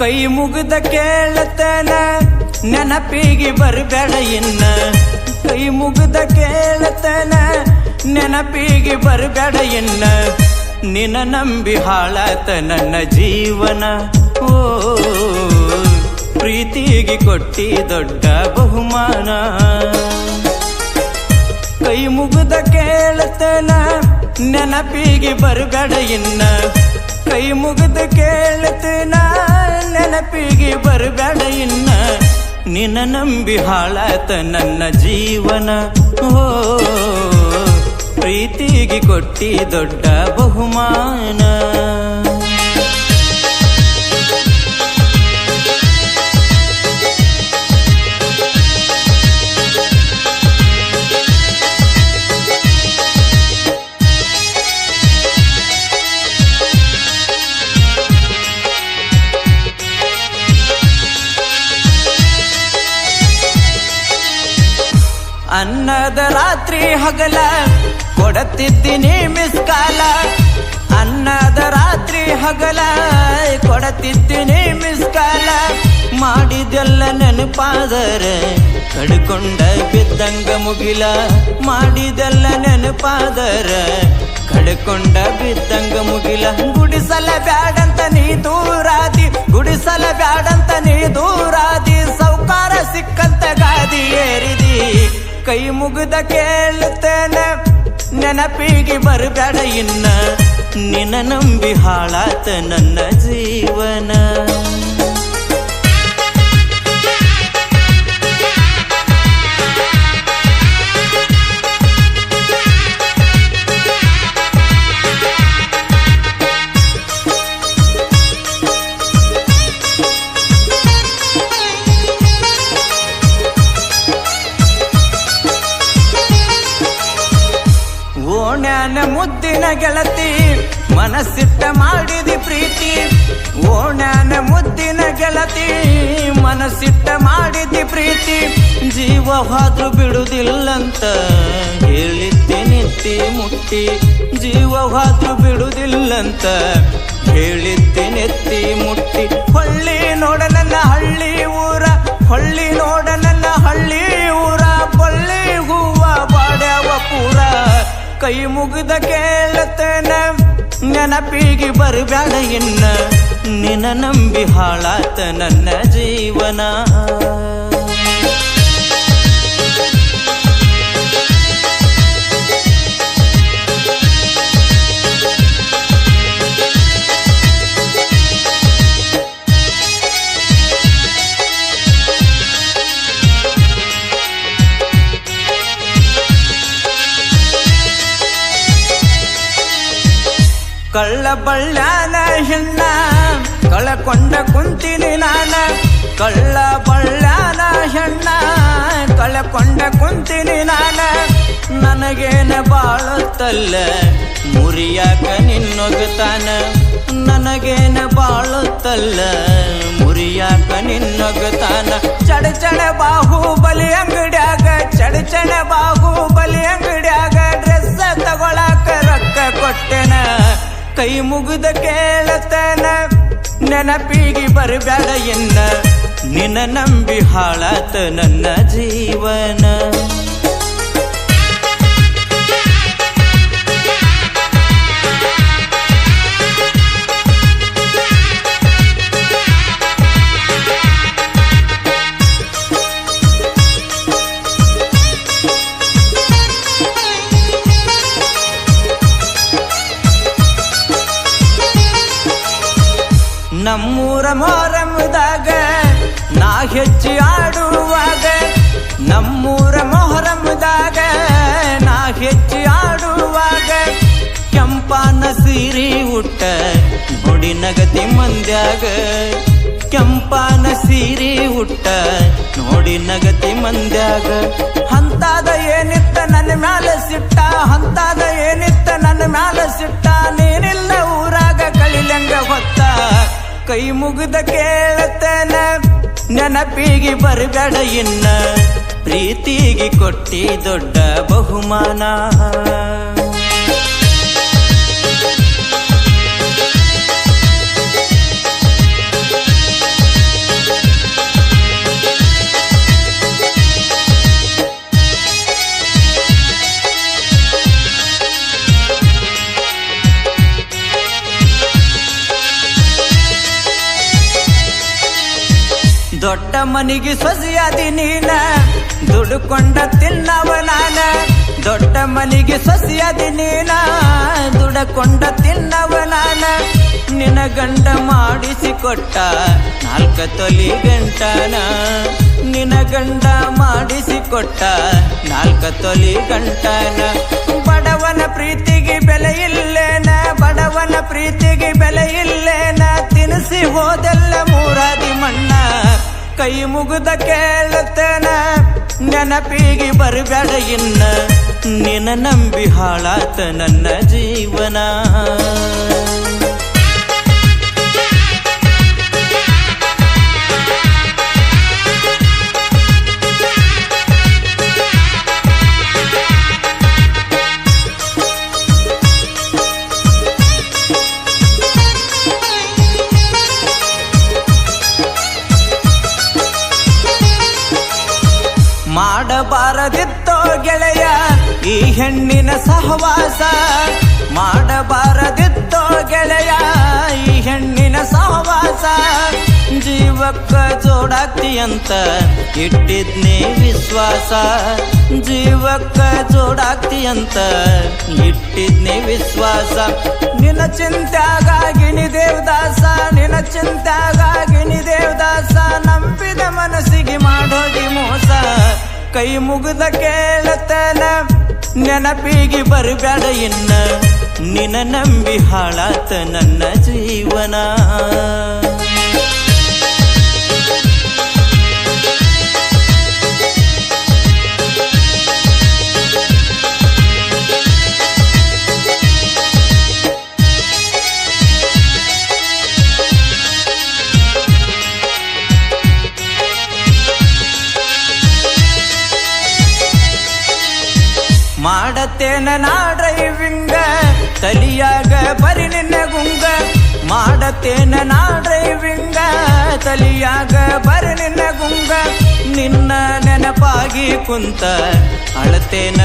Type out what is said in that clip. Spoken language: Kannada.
ಕೈ ಮುಗಿದ ಕೇಳತನ ನೆನಪಿಗೆ ಬರಬೇಡ ಇನ್ನ. ಕೈ ಮುಗಿದ ಕೇಳತನ ನೆನಪಿಗೆ ಬರಬೇಡ ಇನ್ನ. ನಿನ ನಂಬಿ ಹಾಳಾತ ನನ್ನ ಜೀವನ. ಓ, ಪ್ರೀತಿಗೆ ಕೊಟ್ಟಿ ದೊಡ್ಡ ಬಹುಮಾನ. ಕೈ ಮುಗಿದ ಕೇಳತನ ನೆನಪಿಗೆ ಬರಬೇಡ ಇನ್ನ. ಕೈ ಮುಗಿದ ನಾ, ನೆನಪಿಗೆ ಬರಬೇಡ ಇನ್ನ. ನಿನ್ನ ನಂಬಿ ಹಾಳತ ನನ್ನ ಜೀವನ. ಓ, ಪ್ರೀತಿಗೆ ಕೊಟ್ಟಿ ದೊಡ್ಡ ಬಹುಮಾನ. ರಾತ್ರಿ ಹಗಲ ಕೊಡತಿದ್ದೀನಿ ಮಿಸ್ ಕಾಲ ಅನ್ನದ ರಾತ್ರಿ ಹಗಲ ಕೊಡತಿದ್ದೀನಿ ಮಿಸ್ ಕಾಲ ಮಾಡಿದೆಲ್ಲ ನೆನಪಾದರೆ, ಕಡ್ಕೊಂಡ ಬಿದ್ದಂಗ ಮುಗಿಲ. ಮಾಡಿದೆಲ್ಲ ನೆನಪಾದರ, ಕಡ್ಕೊಂಡ ಬಿದ್ದಂಗ ಮುಗಿಲ. ಗುಡಿಸಲ ಬ್ಯಾಡಂತ ನೀ ದೂರಾದಿ, ಗುಡಿಸಲ ಬ್ಯಾಡಂತ ನೀ ದೂರಾದಿ. ಸೌಕಾರ ಸಿಕ್ಕಂತ ಗಾದಿ ಏರಿದಿ. ಕೈ ಮುಗಿದ ಕೇಳುತ್ತೇನೆ ನೆನಪಿಗೆ ಬರಬೇಡ ಇನ್ನ. ನಿನ್ನ ನಂಬಿ ಹಾಳಾತ ನನ್ನ ಜೀವನ. ಓಣ್ಯಾನ ಮುದ್ದಿನ ಗೆಳತಿ, ಮನಸ್ಸಿಟ್ಟ ಮಾಡಿದಿ ಪ್ರೀತಿ, ಓ ಜ್ಞಾನ ಮುದ್ದಿನ ಗೆಳತಿ, ಮನಸ್ಸಿಟ್ಟ ಮಾಡಿದಿ ಪ್ರೀತಿ, ಜೀವ ಹಾದ್ರು ಬಿಡುದಿಲ್ಲಂತ ಹೇಳಿದ್ದೆ ನಿತ್ತಿ ಮುಟ್ಟಿ, ಜೀವ ಹಾದ್ರು ಬಿಡುದಿಲ್ಲಂತ ಹೇಳಿದ್ದೆ ನೆತ್ತಿ ಮುಟ್ಟಿ, ಹೊಳ್ಳಿ ನೋಡ ನನ್ನ ಹಳ್ಳಿ ಊರ, ಹೊಳ್ಳಿ ನೋಡ ನನ್ನ ಹಳ್ಳಿ ಕೈ ಮುಗಿದ ಕೇಳತನ ನೆನಪಿಗೆ ಬರಬೇಡ ಇನ್ನ. ನಿನ್ನ ನಂಬಿ ಹಾಳಾತ ನನ್ನ ಜೀವನ. ಕಳ್ಳ ಬಳ್ಳಾನ ಹೆಣ್ಣ ಕಳಕೊಂಡ ಕುಂತಿನಿ ನಾನ. ಕಳ್ಳ ಬಳ್ಳಾನ ಹೆಣ್ಣ ಕಳಕೊಂಡ ಕುಂತಿನಿ ನಾನ. ನನಗೇನ ಬಾಳುತ್ತಲ್ಲ ಮುರಿಯಾಕ ನಿನ್ನೊಗುತ್ತಾನ ನನಗೇನ ಬಾಳುತ್ತಲ್ಲ ಮುರಿಯಾಕ ನಿನ್ನೊಗುತ್ತಾನ ಚಡ ಚಡ ಬಾಹುಬಲಿ ಅಂಗಡ್ಯಾಗ, ಚಡ ಚಡ ಬಾಹುಬಲಿ ಅಂಗಡ್ಯಾಗ. ಕೈ ಮುಗಿದ ಕೇಳತನ ನೆನಪಿಗೆ ಬರಬೇಡ ಎನ್ನ. ನಿನ್ನ ನಂಬಿ ಹಾಳತ ನನ್ನ ಜೀವನ. ನಮ್ಮೂರ ಮೊಹರಮದಾಗ ನಾ ಹೆಚ್ಚಿ ಆಡುವಾಗ ನಮ್ಮೂರ ಮೊಹರಮದಾಗ ನಾ ಹೆಚ್ಚಿ ಆಡುವಾಗ ಕೆಂಪಾನ ಸೀರಿ ಉಟ್ಟ ಗುಡಿ ನಗತಿ ಮಂದ್ಯಾಗ. ಕೆಂಪಾನ ಸೀರಿ ಉಟ್ಟ ನೋಡಿ ನಗತಿ ಮಂದ್ಯಾಗ. ಹಂತಾದ ಏನಿತ್ತ ನನ್ನ ಮ್ಯಾಲ ಸಿಟ್ಟ, ಹಂತಾದ ಏನಿತ್ತ ನನ್ನ ಮ್ಯಾಲ ಸಿಟ್ಟ, ನೀನಿಲ್ಲ ಊರಾಗ ಕಳಿಲಂಗ ಹೊತ್ತ. ಕೈ ಮುಗಿದ ಕೇಳತನ ನೆನಪಿಗೆ ಬರಬೇಡ ಇನ್ನ. ಪ್ರೀತಿಗೆ ಕೊಟ್ಟಿ ದೊಡ್ಡ ಬಹುಮಾನ. ದೊಡ್ಡ ಮನಿಗೆ ಸೊಸೆಯಾದಿ ನೀನ. ದುಡುಕೊಂಡ ತಿನ್ನವ ನಾನ. ದೊಡ್ಡ ಮನಿಗೆ ಸೊಸೆಯಾದಿ ನೀನ. ದುಡಕೊಂಡ ತಿನ್ನವ ನಾನ. ನಿನ ಗಂಡ ಮಾಡಿಸಿ ಕೊಟ್ಟ ನಾಲ್ಕ ತೊಲಿ ಗಂಟನ. ನಿನ ಗಂಡ ಮಾಡಿಸಿಕೊಟ್ಟ ನಾಲ್ಕ ತೊಲಿ ಗಂಟನ. ಬಡವನ ಪ್ರೀತಿಗೆ ಬೆಲೆ ಇಲ್ಲೇನ? ಬಡವನ ಪ್ರೀತಿಗೆ ಬೆಲೆ ಇಲ್ಲೇನ? ತಿನಿಸಿ ಹೋದೆಲ್ಲ ಮೂರಾದಿ ಮಣ್ಣ. ಕೈ ಮುಗಿದ ಕೇಳುತ್ತೇನ ನೆನಪಿಗೆ ಬರಬೇಡ ಇನ್ನ. ನಿನ್ನ ನಂಬಿ ಹಾಳಾತ ನನ್ನ ಜೀವನ. ಹೆಣ್ಣಿನ ಸಹವಾಸ ಮಾಡಬಾರದಿದ್ದೋ ಗೆಳೆಯ, ಈ ಹೆಣ್ಣಿನ ಸಹವಾಸ ಜೀವಕ್ಕ ಜೋಡಾಗ್ತಿಯಂತ ಇಟ್ಟಿದ್ನಿ ವಿಶ್ವಾಸ. ಜೀವಕ್ಕ ಜೋಡಾಗ್ತಿಯಂತ ಇಟ್ಟಿದ್ನಿ ವಿಶ್ವಾಸ. ನಿನ್ನ ಚಿಂತ್ಯಾಗಿನಿ ದೇವದಾಸ, ನಿನ್ನ ಚಿಂತ್ಯಾಗಿನಿ ದೇವದಾಸ. ನಂಬಿದ ಮನಸ್ಸಿಗೆ ಮಾಡೋದಿ ಮೋಸ. ಕೈ ಮುಗಿದ ಕೇಳತನ ನೆನಪಿಗೆ ಬರಬೇಡ ಇನ್ನ. ನಿನ್ನ ನಂಬಿ ಹಾಳಾತ ನನ್ನ ಜೀವನ. ಮಾಡತೇನ ನಾ ಡ್ರೈವಿಂಗ ತಲಿಯಾಗ ಬರಿ ನಿನ್ನ ಗುಂಗ ಮಾಡತೇನ ನಾ ಡ್ರೈವಿಂಗ ತಲಿಯಾಗ ಬರಿ ನಿನ್ನ ಗುಂಗ ನಿನ್ನ ನೆನಪಾಗಿ ಕುಂತ ಅಳತೇನ